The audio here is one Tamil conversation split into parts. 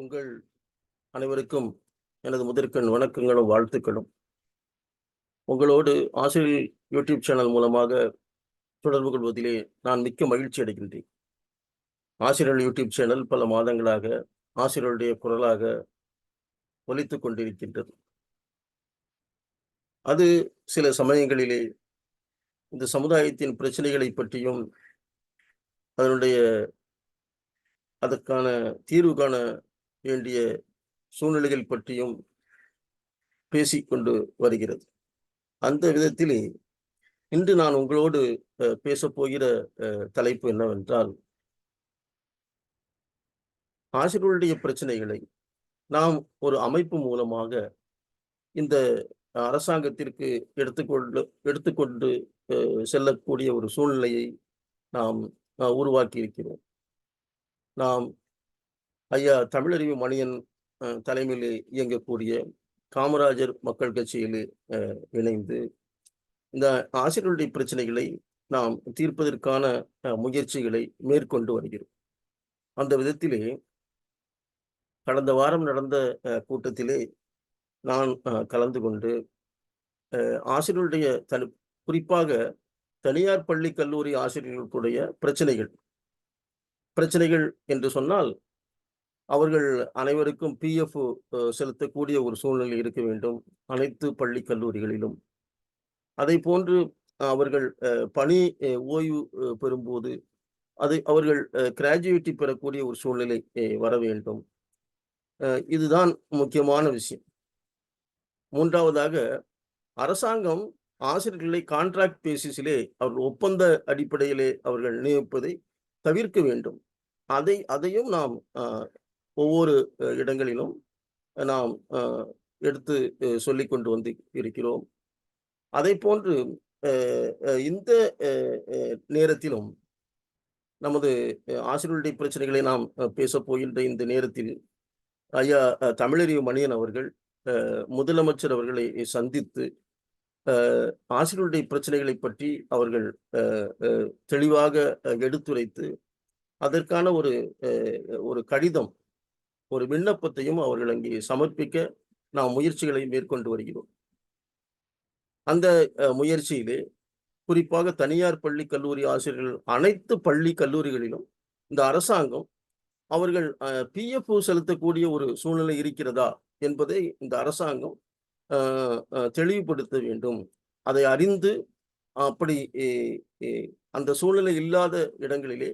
உங்கள் அனைவருக்கும் எனது முதற்கண் வணக்கங்களும் வாழ்த்துக்களும். உங்களோடு ஆசிரியர் யூடியூப் சேனல் மூலமாக தொடர்பு கொள்வதிலே நான் மிக்க மகிழ்ச்சி அடைகின்றேன். ஆசிரியர் யூடியூப் சேனல் பல மாதங்களாக ஆசிரியருடைய குரலாக ஒலித்து கொண்டிருக்கின்றது. அது சில சமயங்களிலே இந்த சமுதாயத்தின் பிரச்சனைகளை பற்றியும் அதனுடைய அதற்கான தீர்வு காண வேண்டிய சூழ்நிலைகள் பற்றியும் பேசிக்கொண்டு வருகிறது. அந்த விதத்திலே இன்று நான் உங்களோடு பேசப்போகிற பேசப் போகிற அஹ், தலைப்பு என்னவென்றால் ஆசிரியர்களுடைய பிரச்சனைகளை நாம் ஒரு அமைப்பு மூலமாக இந்த அரசாங்கத்திற்கு எடுத்துக்கொண்டு எடுத்துக்கொண்டு அஹ், செல்லக்கூடிய ஒரு சூழ்நிலையை நாம் அஹ், உருவாக்கி இருக்கிறோம் நாம் ஐயா தமிழறிவு மணியன் தலைமையில் இயங்கக்கூடிய காமராஜர் மக்கள் கட்சியிலே அஹ், இணைந்து இந்த ஆசிரியர்களுடைய பிரச்சனைகளை நாம் தீர்ப்பதற்கான அஹ், முயற்சிகளை மேற்கொண்டு வருகிறோம். அந்த விதத்திலே கடந்த வாரம் நடந்த கூட்டத்திலே நான் அஹ், கலந்து கொண்டு அஹ், ஆசிரியர்களுடைய தனி குறிப்பாக தனியார் பள்ளி கல்லூரி ஆசிரியர்களுடைய பிரச்சனைகள் பிரச்சனைகள் என்று சொன்னால் அவர்கள் அனைவருக்கும் பிஎஃப் செலுத்தக்கூடிய ஒரு சூழ்நிலை இருக்க வேண்டும் அனைத்து பள்ளி கல்லூரிகளிலும். அதை போன்று அவர்கள் பணி ஓய்வு பெறும்போது அது அவர்கள் கிராஜுவேட்டி பெறக்கூடிய ஒரு சூழ்நிலை வர வேண்டும். இதுதான் முக்கியமான விஷயம். மூன்றாவதாக அரசாங்கம் ஆசிரியர்களை கான்ட்ராக்ட் பேசிஸிலே அவர்கள் ஒப்பந்த அடிப்படையிலே அவர்கள் நியமிப்பதை தவிர்க்க வேண்டும். அதை அதையும் நாம் ஒவ்வொரு இடங்களிலும் நாம் எடுத்து சொல்லி கொண்டு வந்து இருக்கிறோம். அதை போன்று அஹ், இந்த நேரத்திலும் நமது ஆசிரியருடைய ஆசிரியர்களுடைய பிரச்சனைகளை நாம் பேச போகின்ற இந்த நேரத்தில் ஐயா தமிழறிவு மணியன் அவர்கள் அஹ், முதலமைச்சர் அவர்களை சந்தித்து ஆசிரியருடைய ஆசிரியர்களுடைய பிரச்சனைகளை பற்றி அவர்கள் அஹ், அஹ், தெளிவாக எடுத்துரைத்து அதற்கான ஒரு அஹ், ஒரு கடிதம் ஒரு விண்ணப்பத்தையும் அவர்கள் அங்கே சமர்ப்பிக்க நாம் முயற்சிகளை மேற்கொண்டு வருகிறோம். அந்த முயற்சியிலே குறிப்பாக தனியார் பள்ளி கல்லூரி ஆசிரியர்கள் அனைத்து பள்ளி கல்லூரிகளிலும் இந்த அரசாங்கம் அவர்கள் பிஎஃப் செலுத்தக்கூடிய ஒரு சூழ்நிலை இருக்கிறதா என்பதை இந்த அரசாங்கம் அஹ், அஹ், தெளிவுபடுத்த வேண்டும். அதை அறிந்து அப்படி அந்த சூழ்நிலை இல்லாத இடங்களிலே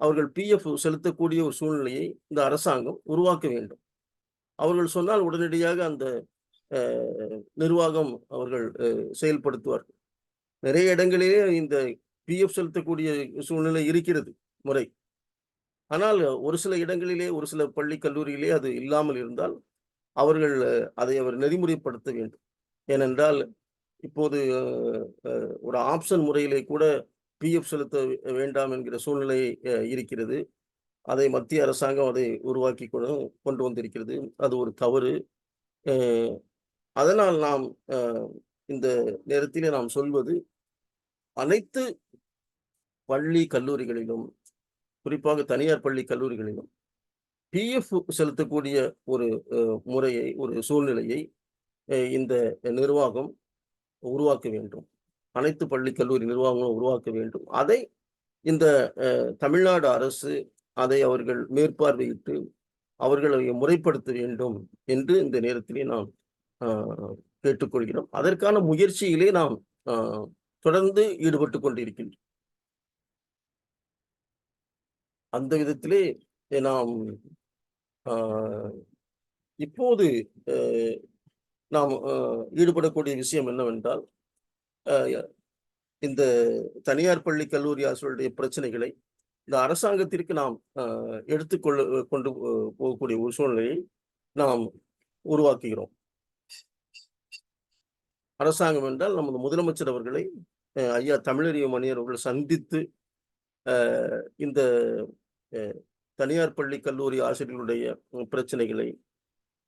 அவர்கள் பிஎஃப் செலுத்தக்கூடிய ஒரு சூழ்நிலையை இந்த அரசாங்கம் உருவாக்க வேண்டும். அவர்கள் சொன்னால் உடனடியாக அந்த நிர்வாகம் அவர்கள் அஹ், செயல்படுத்துவார்கள். நிறைய இடங்களிலே இந்த பிஎஃப் செலுத்தக்கூடிய சூழ்நிலை இருக்கிறது முறை. ஆனால் ஒரு சில இடங்களிலே ஒரு சில பள்ளி கல்லூரியிலே அது இல்லாமல் இருந்தால் அவர்கள் அதை அவர் நெறிமுறைப்படுத்த வேண்டும். ஏனென்றால் இப்போது ஒரு ஆப்ஷன் முறையிலே கூட பிஎஃப் செலுத்த வேண்டாம் என்கிற சூழ்நிலை இருக்கிறது. அதை மத்திய அரசாங்கம் அதை உருவாக்கி கொண்டு கொண்டு வந்திருக்கிறது. அது ஒரு தவறு. அதனால் நாம் இந்த நேரத்திலே நாம் சொல்வது அனைத்து பள்ளி கல்லூரிகளிலும் குறிப்பாக தனியார் பள்ளி கல்லூரிகளிலும் பிஎஃப் செலுத்தக்கூடிய ஒரு முறையை ஒரு சூழ்நிலையை இந்த நிர்வாகம் உருவாக்க வேண்டும். அனைத்து பள்ளி கல்லூரி நிர்வாகங்களும் உருவாக்க வேண்டும். அதை இந்த அஹ், தமிழ்நாடு அரசு அதை அவர்கள் மேற்பார்வையிட்டு அவர்களை முறைப்படுத்த வேண்டும் என்று இந்த நேரத்திலே நாம் ஆஹ், கேட்டுக்கொள்கிறோம். அதற்கான முயற்சியிலே நாம் ஆஹ், தொடர்ந்து ஈடுபட்டு கொண்டிருக்கின்றோம். அந்த விதத்திலே நாம் ஆஹ், இப்போது நாம் ஆஹ், ஈடுபடக்கூடிய விஷயம் என்னவென்றால் இந்த தனியார் பள்ளி கல்லூரி ஆசிரியருடைய பிரச்சனைகளை இந்த அரசாங்கத்திற்கு நாம் எடுத்துக்கொள்ள கொண்டு போகக்கூடிய ஒரு சூழ்நிலையை நாம் உருவாக்குகிறோம். அரசாங்கம் என்றால் நமது முதலமைச்சர் அவர்களை அஹ், ஐயா தமிழறிய மணியர் அவர்கள் சந்தித்து இந்த தனியார் பள்ளி கல்லூரி ஆசிரியர்களுடைய பிரச்சனைகளை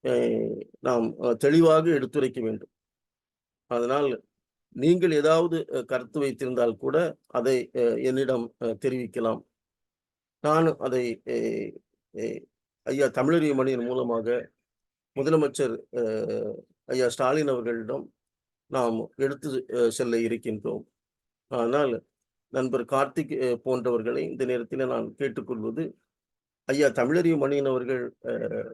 அஹ், நாம் தெளிவாக எடுத்துரைக்க வேண்டும். அதனால் நீங்கள் ஏதாவது கருத்து வைத்திருந்தால் கூட அதை அஹ், என்னிடம் அஹ், தெரிவிக்கலாம். நான் அதை அஹ், ஐயா தமிழறிவு மணியின் மூலமாக முதலமைச்சர் அஹ், ஐயா ஸ்டாலின் அவர்களிடம் நாம் எடுத்து செல்ல இருக்கின்றோம். ஆனால் நண்பர் கார்த்திக் போன்றவர்களை இந்த நேரத்தில் நான் கேட்டுக்கொள்வது ஐயா தமிழறிவு மணியன் அவர்கள் அஹ்,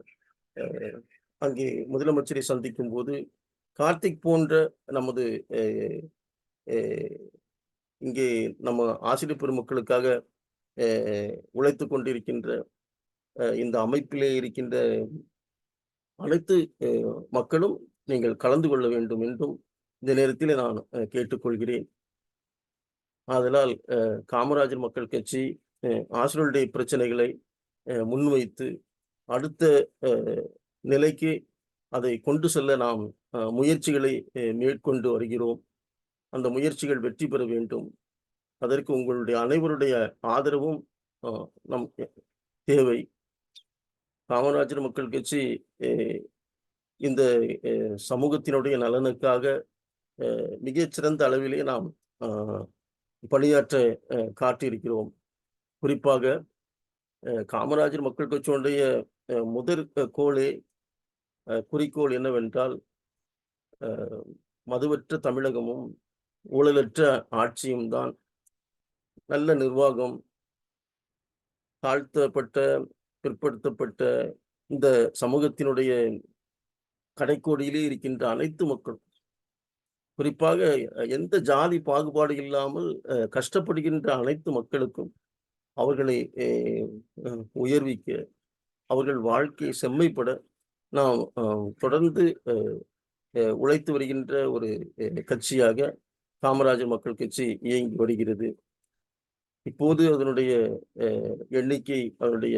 அஹ், அங்கே முதலமைச்சரை சந்திக்கும் போது கார்த்திக் போன்ற நமது இங்கே நம்ம ஆசிரியர் பெருமக்களுக்காக உழைத்து கொண்டிருக்கின்ற இந்த அமைப்பிலே இருக்கின்ற அனைத்து மக்களும் நீங்கள் கலந்து கொள்ள வேண்டும் என்றும் இந்த நேரத்தில் நான் கேட்டுக்கொள்கிறேன். ஆதலால் காமராஜர் மக்கள் கட்சி அஹ், ஆசிரியருடைய பிரச்சனைகளை முன்வைத்து அடுத்த நிலைக்கு அதை கொண்டு செல்ல நாம் முயற்சிகளை மேற்கொண்டு வருகிறோம். அந்த முயற்சிகள் வெற்றி பெற வேண்டும். அதற்கு உங்களுடைய அனைவருடைய ஆதரவும் நம் தேவை. காமராஜர் மக்கள் கட்சி இந்த சமூகத்தினுடைய நலனுக்காக அஹ், மிகச்சிறந்த அளவிலே நாம் பணியாற்ற காட்டியிருக்கிறோம் குறிப்பாக காமராஜர் மக்கள் கட்சியினுடைய அஹ், முதற் கோளே குறிக்கோள் என்னவென்றால் மதுவற்ற தமிழகமும் ஊழலற்ற ஆட்சியும் தான் நல்ல நிர்வாகம் தாழ்த்தப்பட்ட பிற்படுத்தப்பட்ட இந்த சமூகத்தினுடைய கடைக்கோடியிலே இருக்கின்ற அனைத்து மக்களும். குறிப்பாக எந்த ஜாதி பாகுபாடு இல்லாமல் அஹ், கஷ்டப்படுகின்ற அனைத்து மக்களுக்கும் அவர்களை உயர்விக்க அவர்கள் வாழ்க்கையை செம்மைப்பட நாம் தொடர்ந்து உழைத்து வருகின்ற ஒரு கட்சியாக காமராஜர் மக்கள் கட்சி இயங்கி வருகிறது. இப்போது அதனுடைய எண்ணிக்கை அதனுடைய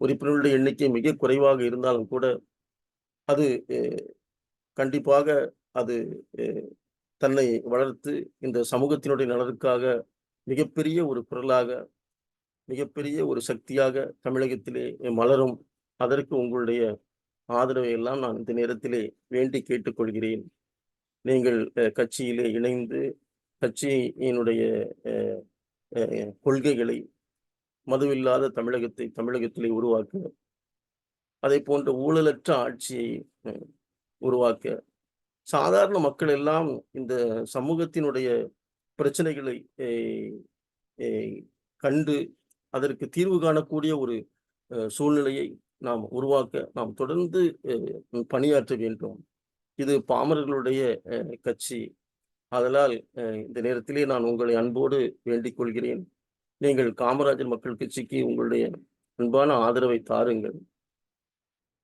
உறுப்பினர்களுடைய எண்ணிக்கை மிக குறைவாக இருந்தாலும் கூட அது கண்டிப்பாக அது தன்னை வளர்த்து இந்த சமூகத்தினுடைய நலனுக்காக மிகப்பெரிய ஒரு குரலாக மிகப்பெரிய ஒரு சக்தியாக தமிழகத்திலே மலரும். அதற்கு உங்களுடைய ஆதரவை எல்லாம் நான் இந்த நேரத்திலே வேண்டி கேட்டுக்கொள்கிறேன். நீங்கள் கட்சியிலே இணைந்து கட்சியினுடைய கொள்கைகளை மதுவில்லாத தமிழகத்தை தமிழகத்திலே உருவாக்க அதை போன்ற ஊழலற்ற ஆட்சியை உருவாக்க சாதாரண மக்கள் எல்லாம் இந்த சமூகத்தினுடைய பிரச்சனைகளை கண்டு அதற்கு தீர்வு காணக்கூடிய ஒரு சூழ்நிலையை நாம் உருவாக்க நாம் தொடர்ந்து பணியாற்ற வேண்டும். இது பாமரர்களுடைய அஹ், கட்சி. அதனால் இந்த நேரத்திலே நான் உங்களை அன்போடு வேண்டிக் கொள்கிறேன். நீங்கள் காமராஜர் மக்கள் கட்சிக்கு உங்களுடைய அன்பான ஆதரவை தாருங்கள்.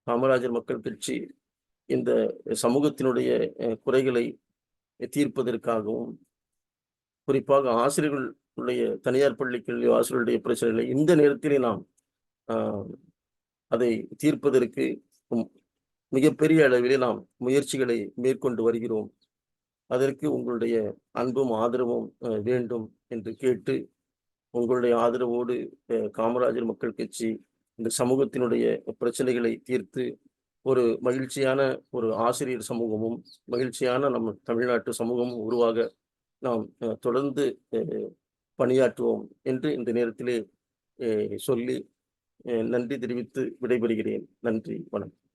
காமராஜர் மக்கள் கட்சி இந்த சமூகத்தினுடைய குறைகளை தீர்ப்பதற்காகவும் குறிப்பாக ஆசிரியர்களுடைய தனியார் பள்ளிகளில் ஆசிரியர்களுடைய பிரச்சனைகளை இந்த நேரத்திலே நாம் ஆஹ், அதை தீர்ப்பதற்கு மிகப்பெரிய அளவிலே நாம் முயற்சிகளை மேற்கொண்டு வருகிறோம். அதற்கு உங்களுடைய அன்பும் ஆதரவும் வேண்டும் என்று கேட்டு உங்களுடைய ஆதரவோடு காமராஜர் மக்கள் கட்சி இந்த சமூகத்தினுடைய பிரச்சனைகளை தீர்த்து ஒரு மகிழ்ச்சியான ஒரு ஆசிரியர் சமூகமும் மகிழ்ச்சியான நம்ம தமிழ்நாட்டு சமூகமும் உருவாக நாம் தொடர்ந்து பணியாற்றுவோம் என்று இந்த நேரத்திலே சொல்லி நன்றி தெரிவித்து விடைபெறுகிறேன். நன்றி வணக்கம்.